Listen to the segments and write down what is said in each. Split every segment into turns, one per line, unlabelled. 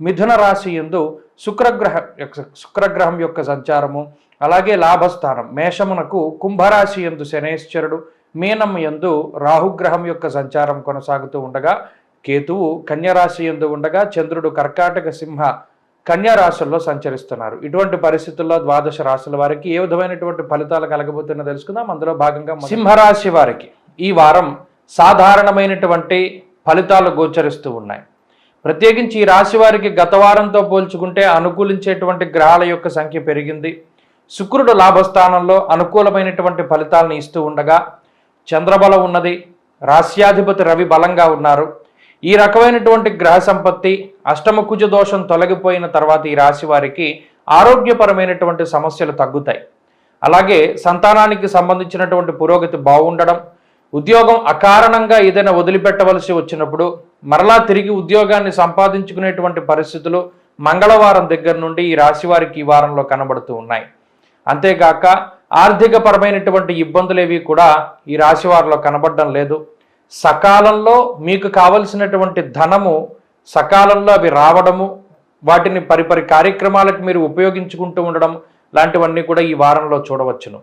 మిథున రాశి యందు శుక్రగ్రహ శుక్రగ్రహం యొక్క సంచారము అలాగే లాభస్థానం. మేషమునకు కుంభరాశి యందు శనేశ్వరుడు మీనం యందు రాహుగ్రహం యొక్క సంచారం కొనసాగుతూ ఉండగా కేతువు కన్యరాశి యందు ఉండగా చంద్రుడు కర్కాటక సింహ కన్యా రాశుల్లో సంచరిస్తున్నారు. ఇటువంటి పరిస్థితుల్లో ద్వాదశ రాశుల వారికి ఏ విధమైనటువంటి ఫలితాలు కలగబోతున్నా తెలుసుకుందాం. అందులో భాగంగా సింహరాశి వారికి ఈ వారం సాధారణమైనటువంటి ఫలితాలు గోచరిస్తూ ఉన్నాయి. ప్రత్యేకించి ఈ రాశి వారికి గత వారంతో పోల్చుకుంటే అనుకూలించేటువంటి గ్రహాల యొక్క సంఖ్య పెరిగింది. శుక్రుడు లాభస్థానంలో అనుకూలమైనటువంటి ఫలితాలను ఇస్తూ ఉండగా చంద్రబలం ఉన్నది రాస్యాధిపతి రవి బలంగా ఉన్నారు. ఈ రకమైనటువంటి గ్రహ సంపత్తి అష్టమ కుజ దోషం తొలగిపోయిన తర్వాత ఈ రాశి వారికి ఆరోగ్యపరమైనటువంటి సమస్యలు తగ్గుతాయి. అలాగే సంతానానికి సంబంధించినటువంటి పురోగతి బాగుండడం ఉద్యోగం అకారణంగా ఏదైనా వదిలిపెట్టవలసి వచ్చినప్పుడు మరలా తిరిగి ఉద్యోగాన్ని సంపాదించుకునేటువంటి పరిస్థితులు మంగళవారం దగ్గర నుండి ఈ రాశి వారికి ఈ వారంలో కనబడుతూ ఉన్నాయి. అంతేగాక ఆర్థిక పరమైనటువంటి ఇబ్బందులు ఏవి కూడా ఈ రాశి వారిలో కనబడడం లేదు. సకాలంలో మీకు కావలసినటువంటి ధనము సకాలంలో అవి రావడము వాటిని పరిపరి కార్యక్రమాలకు మీరు ఉపయోగించుకుంటూ ఉండడం లాంటివన్నీ కూడా ఈ వారంలో చూడవచ్చును.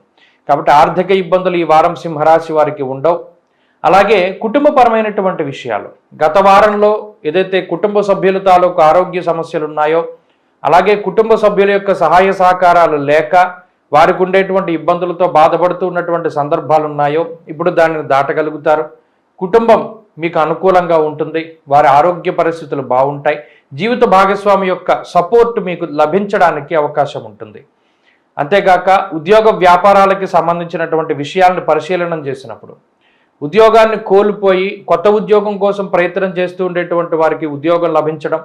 కాబట్టి ఆర్థిక ఇబ్బందులు ఈ వారం సింహరాశి వారికి ఉండవు. అలాగే కుటుంబపరమైనటువంటి విషయాలు. గత వారంలో ఏదైతే కుటుంబ సభ్యుల తాలూకు ఆరోగ్య సమస్యలు ఉన్నాయో అలాగే కుటుంబ సభ్యుల యొక్క సహాయ సహకారాలు లేక వారికి ఉండేటువంటి ఇబ్బందులతో బాధపడుతూ ఉన్నటువంటి సందర్భాలు ఉన్నాయో ఇప్పుడు దానిని దాటగలుగుతారు. కుటుంబం మీకు అనుకూలంగా ఉంటుంది. వారి ఆరోగ్య పరిస్థితులు బాగుంటాయి. జీవిత భాగస్వామి యొక్క సపోర్ట్ మీకు లభించడానికి అవకాశం ఉంటుంది. అంతేగాక ఉద్యోగ వ్యాపారాలకి సంబంధించినటువంటి విషయాలను పరిశీలనం చేసినప్పుడు ఉద్యోగాన్ని కోల్పోయి కొత్త ఉద్యోగం కోసం ప్రయత్నం చేస్తూ ఉండేటువంటి వారికి ఉద్యోగం లభించడం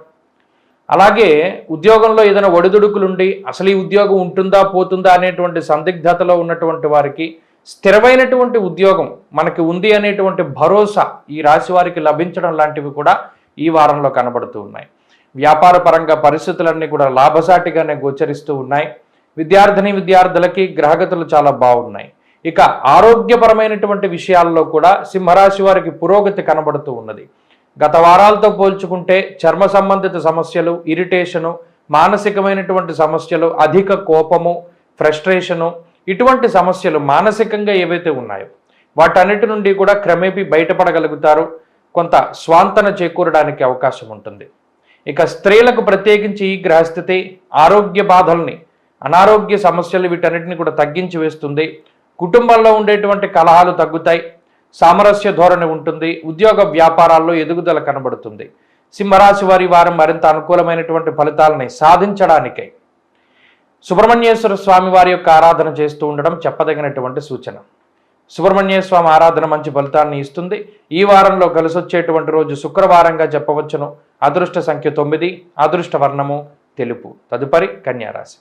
అలాగే ఉద్యోగంలో ఏదైనా ఒడిదుడుకులుండి అసలు ఈ ఉద్యోగం ఉంటుందా పోతుందా అనేటువంటి సందిగ్ధతలో ఉన్నటువంటి వారికి స్థిరమైనటువంటి ఉద్యోగం మనకి ఉంది అనేటువంటి భరోసా ఈ రాశి వారికి లభించడం లాంటివి కూడా ఈ వారంలో కనబడుతూ ఉన్నాయి. వ్యాపార పరంగా పరిస్థితులన్నీ కూడా లాభసాటిగానే గోచరిస్తూ ఉన్నాయి. విద్యార్థిని విద్యార్థులకి గ్రహగతులు చాలా బాగున్నాయి. ఇక ఆరోగ్యపరమైనటువంటి విషయాల్లో కూడా సింహరాశి వారికి పురోగతి కనబడుతూ ఉన్నది. గత వారాలతో పోల్చుకుంటే చర్మ సంబంధిత సమస్యలు ఇరిటేషను మానసికమైనటువంటి సమస్యలు అధిక కోపము ఫ్రస్ట్రేషను ఇటువంటి సమస్యలు మానసికంగా ఏవైతే ఉన్నాయో వాటన్నిటి నుండి కూడా క్రమేపీ బయటపడగలుగుతారు. కొంత స్వాంతన చేకూరడానికి అవకాశం ఉంటుంది. ఇక స్త్రీలకు ప్రత్యేకించి ఈ గ్రహస్థితి ఆరోగ్య బాధల్ని అనారోగ్య సమస్యలు వీటన్నిటిని కూడా తగ్గించి వేస్తుంది. కుటుంబంలో ఉండేటువంటి కలహాలు తగ్గుతాయి. సామరస్య ధోరణి ఉంటుంది. ఉద్యోగ వ్యాపారాల్లో ఎదుగుదల కనబడుతుంది. సింహరాశి వారి వారం మరింత అనుకూలమైనటువంటి ఫలితాలని సాధించడానికై. సుబ్రహ్మణ్యేశ్వర స్వామి వారి యొక్క ఆరాధన చేస్తూ ఉండడం చెప్పదగినటువంటి సూచన. సుబ్రహ్మణ్య స్వామి ఆరాధన మంచి ఫలితాన్ని ఇస్తుంది. ఈ వారంలో కలిసొచ్చేటువంటి రోజు శుక్రవారంగా చెప్పవచ్చును. అదృష్ట సంఖ్య తొమ్మిది అదృష్ట వర్ణము తెలుపు. తదుపరి కన్యారాశి.